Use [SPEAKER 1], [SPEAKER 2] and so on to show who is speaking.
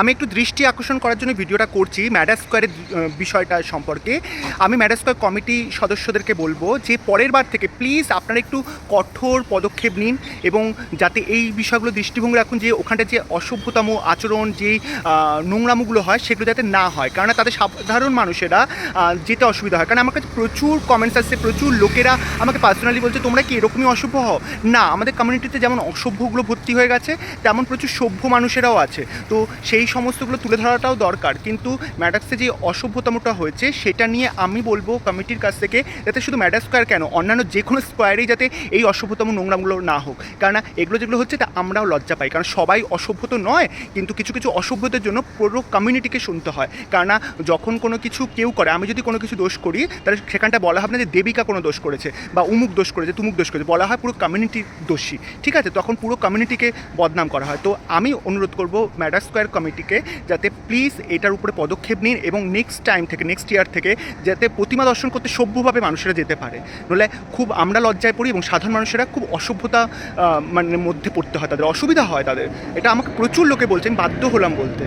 [SPEAKER 1] আমি একটু দৃষ্টি আকর্ষণ করার জন্য ভিডিওটা করছি ম্যাডা স্কোয়ারের বিষয়টা সম্পর্কে। আমি ম্যাডা স্কোয়ার কমিটি সদস্যদেরকে বলব যে পরের বার থেকে প্লিজ আপনারা একটু কঠোর পদক্ষেপ নিন এবং যাতে এই বিষয়গুলো দৃষ্টিভঙ্গি রাখুন যে ওখানটা যে অসভ্যতম আচরণ, যে নোংরামোগুলো হয় সেগুলো যাতে না হয়। কারণ তাদের সাধারণ মানুষেরা যেতে অসুবিধা হয়। কারণ আমার কাছে প্রচুর কমেন্টস আসছে, প্রচুর লোকেরা আমাকে পার্সোনালি বলছে, তোমরা কি এরকমই অসভ্য হও? না, আমাদের কমিউনিটিতে যেমন অসভ্যগুলো ভর্তি হয়ে গেছে, তেমন প্রচুর সভ্য মানুষেরাও আছে। তো সেই সমস্তগুলো তুলে ধরাটাও দরকার। কিন্তু ম্যাডাক্সে যে অসভ্যতমটা হয়েছে, সেটা নিয়ে আমি বলব কমিটির কাছ থেকে যাতে শুধু ম্যাডাক স্কোয়ার কেন, অন্যান্য যে কোনো স্কোয়ারেই যাতে এই অসভ্যতম নোংরামগুলো না হোক। কারণ এগুলো যেগুলো হচ্ছে, তা আমরাও লজ্জা পাই। কারণ সবাই অসভ্য তো নয়, কিন্তু কিছু কিছু অসভ্যতার জন্য পুরো কমিউনিটিকে শুনতে হয়। কারণ যখন কোনো কিছু কেউ করে, আমি যদি কোনো কিছু দোষ করি, তাহলে সেখানটা বলা হবে না যে দেবিকা কোনো দোষ করেছে, বা উমুক দোষ করেছে, তুমুক দোষ করেছে, বলা হয় পুরো কমিউনিটির দোষী। ঠিক আছে? তখন পুরো কমিউনিটিকে বদনাম করা হয়। তো আমি অনুরোধ করব ম্যাডার স্কোয়ার কমিটিকে যাতে প্লিজ এটার উপরে পদক্ষেপ নিন এবং নেক্সট টাইম থেকে নেক্সট ইয়ার থেকে যাতে প্রতিমা দর্শন করতে সভ্যভাবে মানুষেরা যেতে পারে। নলে খুব আমরা লজ্জায় পড়ি এবং সাধারণ মানুষেরা খুব অসভ্যতা মানে মধ্যে পড়তে হয় তাদের, অসুবিধা হয় তাদের। এটা আমাকে প্রচুর লোকে বলছেন, বাধ্য হলাম বলতে।